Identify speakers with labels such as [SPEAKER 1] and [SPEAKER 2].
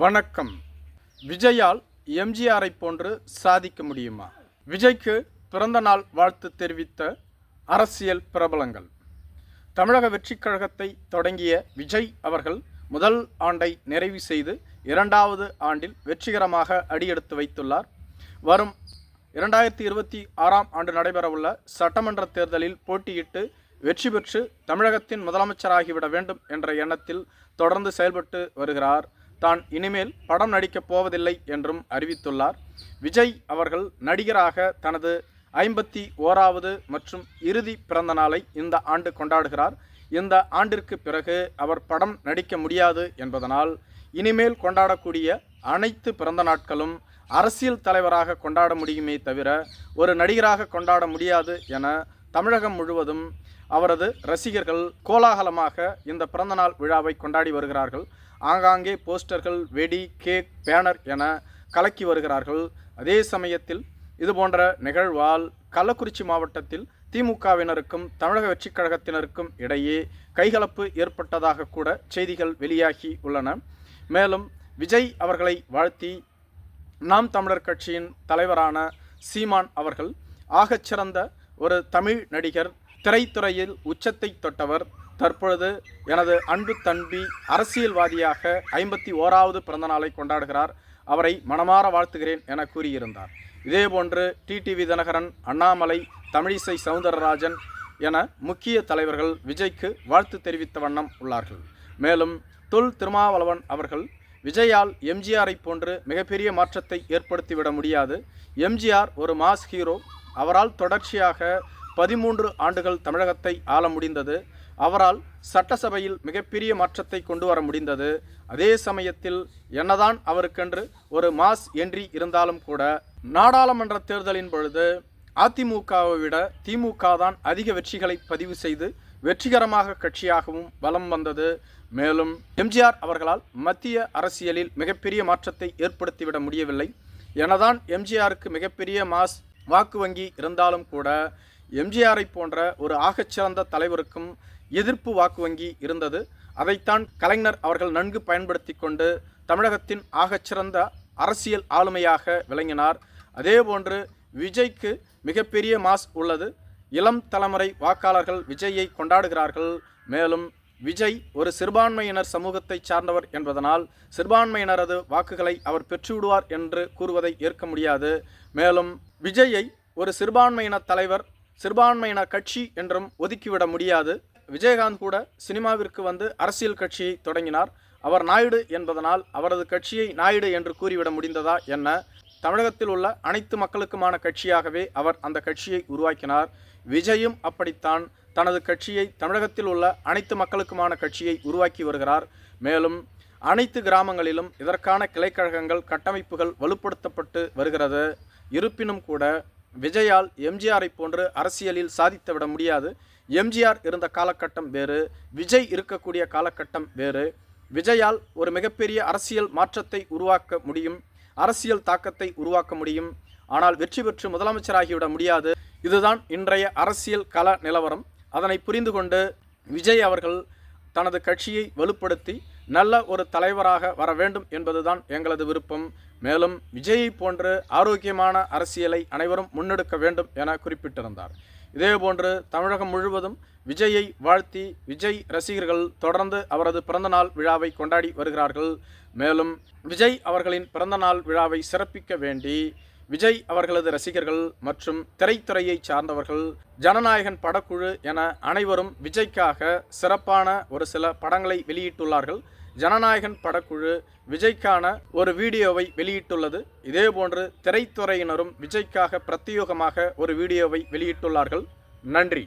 [SPEAKER 1] வணக்கம். விஜயால் எம்ஜிஆரை போன்று சாதிக்க முடியுமா? விஜய்க்கு பிறந்த நாள் வாழ்த்து தெரிவித்த அரசியல் பிரபலங்கள். தமிழக வெற்றிக் கழகத்தை தொடங்கிய விஜய் அவர்கள் முதல் ஆண்டை நிறைவு செய்து இரண்டாவது ஆண்டில் வெற்றிகரமாக அடியெடுத்து வைத்துள்ளார். வரும் இரண்டாயிரத்தி இருபத்தி ஆறாம் ஆண்டு நடைபெறவுள்ள சட்டமன்ற தேர்தலில் போட்டியிட்டு வெற்றி பெற்று தமிழகத்தின் முதலமைச்சராகிவிட வேண்டும் என்ற எண்ணத்தில் தொடர்ந்து செயல்பட்டு வருகிறார் தான் இனிமேல் படம் நடிக்கப் போவதில்லை என்றும் அறிவித்துள்ளார். விஜய் அவர்கள் நடிகராக தனது ஐம்பத்தி ஓராவது மற்றும் இறுதி பிறந்த நாளை இந்த ஆண்டு கொண்டாடுகிறார். இந்த ஆண்டிற்கு பிறகு அவர் படம் நடிக்க முடியாது என்பதனால் இனிமேல் கொண்டாடக்கூடிய அனைத்து பிறந்த நாட்களும் அரசியல் தலைவராக கொண்டாட முடியுமே தவிர ஒரு நடிகராக கொண்டாட முடியாது என தமிழகம் முழுவதும் அவரது ரசிகர்கள் கோலாகலமாக இந்த பிறந்தநாள் விழாவை கொண்டாடி வருகிறார்கள். ஆங்காங்கே போஸ்டர்கள் வெடி கேக் பேனர் என கலக்கி வருகிறார்கள். அதே சமயத்தில் இதுபோன்ற நிகழ்வால் கள்ளக்குறிச்சி மாவட்டத்தில் திமுகவினருக்கும் தமிழக வெற்றிக் கழகத்தினருக்கும் இடையே கைகலப்பு ஏற்பட்டதாக கூட செய்திகள் வெளியாகி உள்ளன. மேலும் விஜய் அவர்களை வாழ்த்தி நாம் தமிழர் கட்சியின் தலைவரான சீமான் அவர்கள் ஆகச்சிறந்த ஒரு தமிழ் நடிகர் திரைத்துறையில் உச்சத்தை தொட்டவர். தற்பொழுது எனது அன்பு தன்பி அரசியல்வாதியாக ஐம்பத்தி ஓராவது பிறந்தநாளை கொண்டாடுகிறார். அவரை மனமாற வாழ்த்துகிறேன் என கூறியிருந்தார். இதேபோன்று டிடிவி தினகரன் அண்ணாமலை தமிழிசை சவுந்தரராஜன் என முக்கிய தலைவர்கள் விஜய்க்கு வாழ்த்து தெரிவித்த வண்ணம் உள்ளார்கள். மேலும் தொல் திருமாவளவன் அவர்கள் விஜயால் எம்ஜிஆரை போன்று மிகப்பெரிய மாற்றத்தை ஏற்படுத்திவிட முடியாது. எம்ஜிஆர் ஒரு மாஸ் ஹீரோ. அவரால் தொடர்ச்சியாக பதிமூன்று ஆண்டுகள் தமிழகத்தை ஆள முடிந்தது. அவரால் சட்டசபையில் மிகப்பெரிய மாற்றத்தை கொண்டு வர முடிந்தது. அதே சமயத்தில் என்னதான் அவருக்கென்று ஒரு மாஸ் என்றி இருந்தாலும் கூட நாடாளுமன்ற தேர்தலின் பொழுது அதிமுகவை விட திமுக தான் அதிக வெற்றிகளை பதிவு செய்து வெற்றிகரமாக கட்சியாகவும் வலம் வந்தது. மேலும் எம்ஜிஆர் அவர்களால் மத்திய அரசியலில் மிகப்பெரிய மாற்றத்தை ஏற்படுத்திவிட முடியவில்லை. எனதான் எம்ஜிஆருக்கு மிகப்பெரிய மாஸ் வாக்கு வங்கி இருந்தாலும் கூட எம்ஜிஆரை போன்ற ஒரு ஆகச்சிறந்த தலைவருக்கும் எதிர்ப்பு வாக்கு வங்கி இருந்தது. அதைத்தான் கலைஞர் அவர்கள் நன்கு பயன்படுத்தி கொண்டு தமிழகத்தின் ஆகச்சிறந்த அரசியல் ஆளுமையாக விளங்கினார். அதேபோன்று விஜய்க்கு மிகப்பெரிய மாஸ் உள்ளது. இளம் தலைமுறை வாக்காளர்கள் விஜயை கொண்டாடுகிறார்கள். மேலும் விஜய் ஒரு சிறுபான்மையினர் சமூகத்தை சார்ந்தவர் என்பதனால் சிறுபான்மையினரது வாக்குகளை அவர் பெற்றுவிடுவார் என்று கூறுவதை ஏற்க முடியாது. மேலும் விஜயை ஒரு சிறுபான்மையின தலைவர் சிறுபான்மையின கட்சி என்றும் ஒதுக்கிவிட முடியாது. விஜயகாந்த் கூட சினிமாவிற்கு வந்து அரசியல் கட்சியை தொடங்கினார். அவர் நாயுடு என்பதனால் அவரது கட்சியை நாயுடு என்று கூறிவிட முடிந்ததா என்ன? தமிழகத்தில் உள்ள அனைத்து மக்களுக்குமான கட்சியாகவே அவர் அந்த கட்சியை உருவாக்கினார். விஜயும் அப்படித்தான். தனது கட்சியை தமிழகத்தில் உள்ள அனைத்து மக்களுக்குமான கட்சியை உருவாக்கி வருகிறார். மேலும் அனைத்து கிராமங்களிலும் இதற்கான கிளைக்கழகங்கள் கட்டமைப்புகள் வலுப்படுத்தப்பட்டு வருகிறது. இருப்பினும் கூட விஜயால் எம்ஜிஆரை போன்று அரசியலில் சாதித்துவிட முடியாது. எம்ஜிஆர் இருந்த காலகட்டம் வேறு விஜய் இருக்கக்கூடிய காலகட்டம் வேறு. விஜயால் ஒரு மிகப்பெரிய அரசியல் மாற்றத்தை உருவாக்க முடியும் அரசியல் தாக்கத்தை உருவாக்க முடியும். ஆனால் வெற்றி பெற்று முதலமைச்சராகிவிட முடியாது. இதுதான் இன்றைய அரசியல் கள நிலவரம். அதனை புரிந்து கொண்டு விஜய் அவர்கள் தனது கட்சியை வலுப்படுத்தி நல்ல ஒரு தலைவராக வர வேண்டும் என்பதுதான் எங்களது விருப்பம். மேலும் விஜயை போன்று ஆரோக்கியமான அரசியலை அனைவரும் முன்னெடுக்க வேண்டும் என குறிப்பிட்டிருந்தார். இதேபோன்று தமிழகம் முழுவதும் விஜயை வாழ்த்தி விஜய் ரசிகர்கள் தொடர்ந்து அவரது பிறந்தநாள் விழாவை கொண்டாடி வருகிறார்கள். மேலும் விஜய் அவர்களின் பிறந்தநாள் விழாவை சிறப்பிக்க வேண்டி விஜய் அவர்களது ரசிகர்கள் மற்றும் திரைத்துறையை சார்ந்தவர்கள் ஜனநாயகன் படக்குழு என அனைவரும் விஜய்க்காக சிறப்பான ஒரு சில படங்களை வெளியிட்டுள்ளார்கள். ஜனநாயகன் படக்குழு விஜய்க்கான ஒரு வீடியோவை வெளியிட்டுள்ளது. இதேபோன்று திரைத்துறையினரும் விஜய்க்காக பிரத்யேகமாக ஒரு வீடியோவை வெளியிட்டுள்ளார்கள். நன்றி.